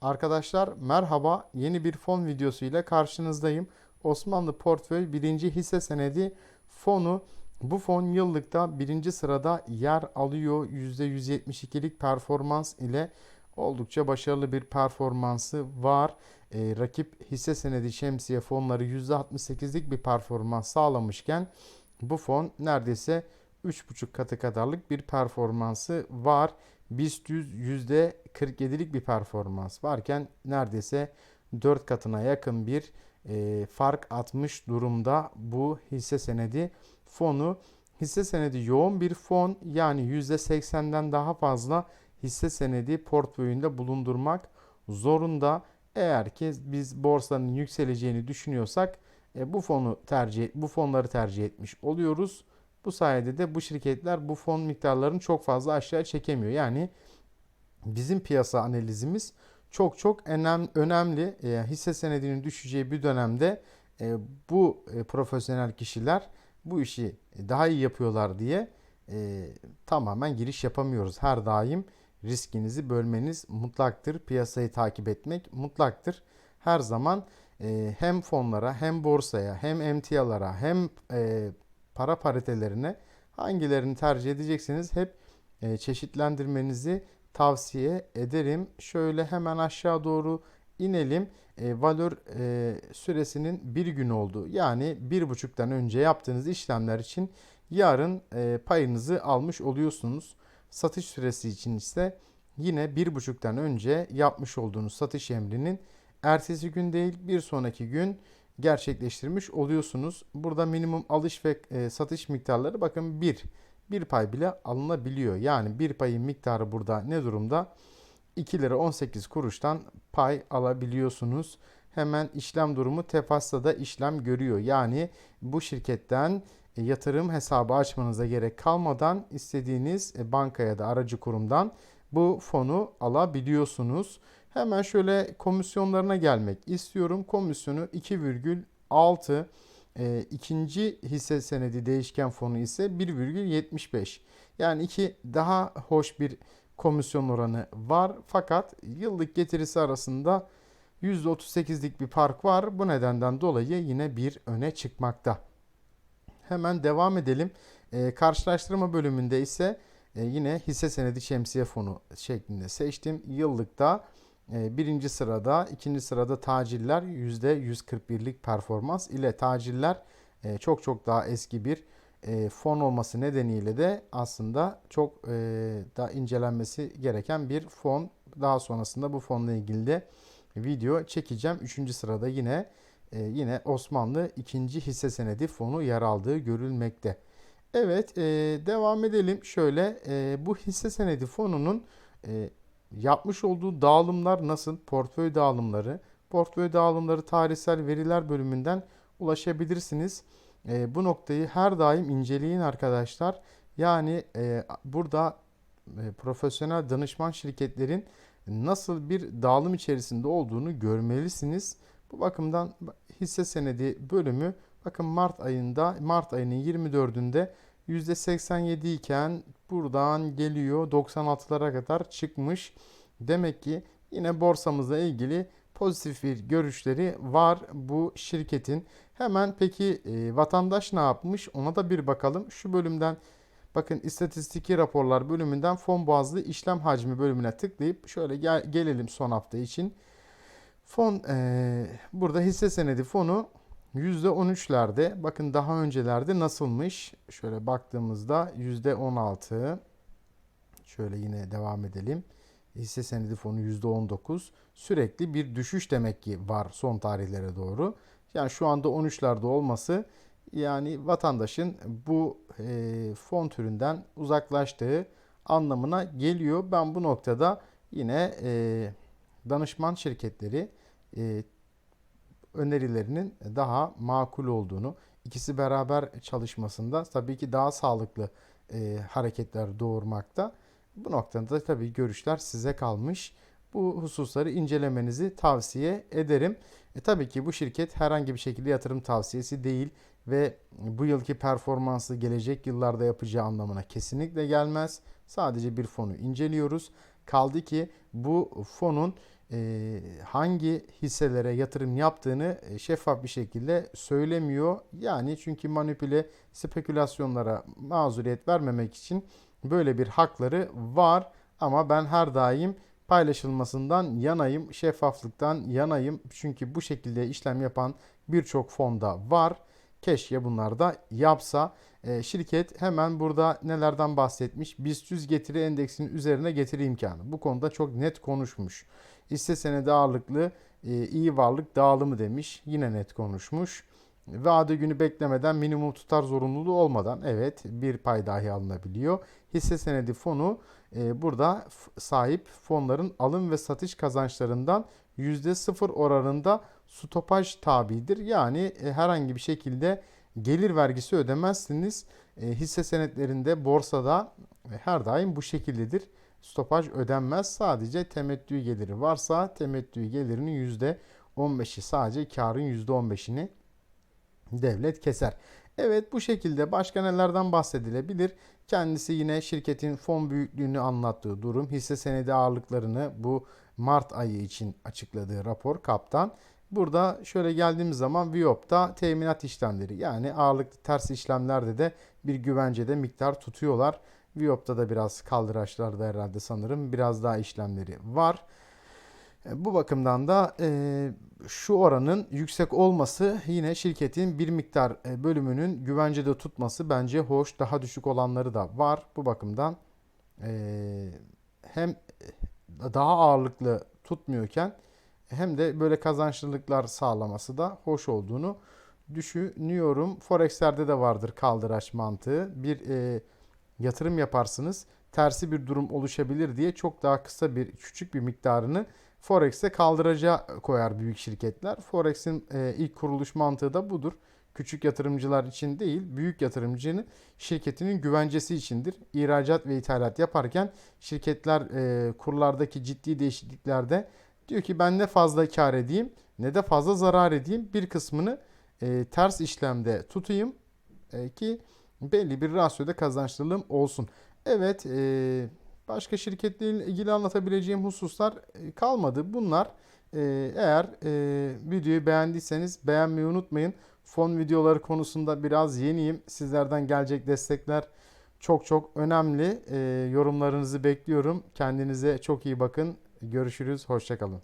Arkadaşlar merhaba. Yeni bir fon videosu ile karşınızdayım. Osmanlı Portföy birinci hisse senedi fonu. Bu fon yıllıkta birinci sırada yer alıyor. %172'lik performans ile oldukça başarılı bir performansı var. Ee, rakip hisse senedi şemsiye fonları %68'lik bir performans sağlamışken bu fon neredeyse 3,5 katı kadarlık bir performansı var. BIST 100 %47'lik bir performans varken neredeyse 4 katına yakın bir e, fark atmış durumda bu hisse senedi fonu. Hisse senedi yoğun bir fon yani %80'den daha fazla hisse senedi portföyünde bulundurmak zorunda. Eğer ki biz borsanın yükseleceğini düşünüyorsak e, bu fonu tercih bu fonları tercih etmiş oluyoruz. Bu sayede de bu şirketler bu fon miktarlarını çok fazla aşağı çekemiyor. Yani bizim piyasa analizimiz çok çok önem, önemli. E, hisse senedinin düşeceği bir dönemde e, bu e, profesyonel kişiler bu işi daha iyi yapıyorlar diye tamamen giriş yapamıyoruz. Her daim riskinizi bölmeniz mutlaktır. Piyasayı takip etmek mutlaktır. Her zaman hem fonlara hem borsaya hem emtialara hem para paritelerine hangilerini tercih edecekseniz hep çeşitlendirmenizi tavsiye ederim. Şöyle hemen aşağı doğru inelim. E, valör e, süresinin bir gün oldu. Yani bir buçuktan önce yaptığınız işlemler için yarın e, payınızı almış oluyorsunuz. Satış süresi için ise yine bir buçuktan önce yapmış olduğunuz satış emrinin ertesi gün değil bir sonraki gün gerçekleştirmiş oluyorsunuz. Burada minimum alış ve e, satış miktarları bakın 1. Bir pay bile alınabiliyor. Yani bir payın miktarı burada ne durumda? 2 lira 18 kuruştan pay alabiliyorsunuz. Hemen işlem durumu Tefas'ta işlem görüyor. Yani bu şirketten e, yatırım hesabı açmanıza gerek kalmadan istediğiniz e, bankaya da aracı kurumdan bu fonu alabiliyorsunuz. Hemen şöyle komisyonlarına gelmek istiyorum. Komisyonu 2,6 e, ikinci hisse senedi değişken fonu ise 1,75. Yani iki daha hoş bir komisyon oranı var. Fakat yıllık getirisi arasında %38'lik bir fark var. Bu nedenden dolayı yine bir öne çıkmakta. Hemen devam edelim. E, karşılaştırma bölümünde ise e, yine hisse senedi şemsiye fonu şeklinde seçtim. Yıllıkta birinci sırada, ikinci sırada taciller %141'lik performans ile taciller e, çok çok daha eski bir e, fon olması nedeniyle de aslında çok e, daha incelenmesi gereken bir fon. Daha sonrasında bu fonla ilgili de video çekeceğim. Üçüncü sırada yine yine Osmanlı ikinci hisse senedi fonu yer aldığı görülmekte. Evet devam edelim. Şöyle bu hisse senedi fonunun yapmış olduğu dağılımlar nasıl? Portföy dağılımları. Portföy dağılımları tarihsel veriler bölümünden ulaşabilirsiniz. E, bu noktayı her daim inceleyin arkadaşlar. Yani e, burada e, profesyonel danışman şirketlerin nasıl bir dağılım içerisinde olduğunu görmelisiniz. Bu bakımdan hisse senedi bölümü bakın Mart ayında Mart ayının 24'ünde %87 iken buradan geliyor 96'lara kadar çıkmış. Demek ki yine borsamızla ilgili pozitif bir görüşleri var bu şirketin. Hemen peki e, vatandaş ne yapmış ona da bir bakalım. Şu bölümden bakın istatistiki raporlar bölümünden fon bazlı işlem hacmi bölümüne tıklayıp şöyle gel, gelelim son hafta için. Fon e, burada hisse senedi fonu %13'lerde. Bakın daha öncelerde nasılmış? Şöyle baktığımızda %16. Şöyle yine devam edelim. Hisse senedi fonu %19. Sürekli bir düşüş demek ki var son tarihlere doğru. Yani şu anda 13'lerde olması yani vatandaşın bu e, fon türünden uzaklaştığı anlamına geliyor. Ben bu noktada yine e, danışman şirketleri e, önerilerinin daha makul olduğunu, ikisi beraber çalışmasında tabii ki daha sağlıklı e, hareketler doğurmakta. Bu noktada tabii görüşler size kalmış. Bu hususları incelemenizi tavsiye ederim. E, tabii ki bu şirket herhangi bir şekilde yatırım tavsiyesi değil ve bu yılki performansı gelecek yıllarda yapacağı anlamına kesinlikle gelmez. Sadece bir fonu inceliyoruz. Kaldı ki bu fonun hangi hisselere yatırım yaptığını e, şeffaf bir şekilde söylemiyor. Yani çünkü manipüle spekülasyonlara mazuriyet vermemek için böyle bir hakları var ama ben her daim paylaşılmasından yanayım, şeffaflıktan yanayım. Çünkü bu şekilde işlem yapan birçok fonda var. Keşke bunlar da yapsa. E, şirket hemen burada nelerden bahsetmiş? BIST 100 getiri endeksinin üzerine getiri imkanı. Bu konuda çok net konuşmuş. Hisse senedi ağırlıklı e, iyi varlık dağılımı demiş. Yine net konuşmuş. Vade günü beklemeden minimum tutar zorunluluğu olmadan evet bir pay dahi alınabiliyor. Hisse senedi fonu e, burada sahip fonların alım ve satış kazançlarından %0 oranında stopaj tabidir. Yani e, herhangi bir şekilde gelir vergisi ödemezsiniz. E, hisse senetlerinde borsada e, her daim bu şekildedir. Stopaj ödenmez. Sadece temettü geliri varsa temettü gelirinin %15'i sadece karın %15'ini devlet keser. Evet bu şekilde başka nelerden bahsedilebilir? Kendisi yine şirketin fon büyüklüğünü anlattığı durum, hisse senedi ağırlıklarını bu Mart ayı için açıkladığı rapor kaptan. Burada şöyle geldiğimiz zaman Viop'ta teminat işlemleri yani ağırlıklı ters işlemlerde de bir güvencede miktar tutuyorlar. Viop'ta da biraz kaldıraçlarda herhalde sanırım biraz daha işlemleri var. E, Bu bakımdan da e, şu oranın yüksek olması yine şirketin bir miktar e, bölümünün güvencede tutması bence hoş. Daha düşük olanları da var. Bu bakımdan e, hem daha ağırlıklı tutmuyorken hem de böyle kazançlılıklar sağlaması da hoş olduğunu düşünüyorum. Forex'lerde de vardır kaldıraç mantığı. Bir e, yatırım yaparsınız tersi bir durum oluşabilir diye çok daha kısa bir küçük bir miktarını Forex'e kaldıraca koyar büyük şirketler. Forex'in e, ilk kuruluş mantığı da budur. Küçük yatırımcılar için değil, büyük yatırımcının şirketinin güvencesi içindir. İhracat ve ithalat yaparken şirketler e, kurlardaki ciddi değişikliklerde diyor ki ben ne fazla kar edeyim ne de fazla zarar edeyim. Bir kısmını e, ters işlemde tutayım e, ki belli bir rasyoda kazançlılığım olsun. Evet, e, başka şirketle ilgili anlatabileceğim hususlar e, kalmadı. Bunlar e, eğer e, videoyu beğendiyseniz beğenmeyi unutmayın. Fon videoları konusunda biraz yeniyim. Sizlerden gelecek destekler çok çok önemli. E, yorumlarınızı bekliyorum. Kendinize çok iyi bakın. Görüşürüz. Hoşçakalın.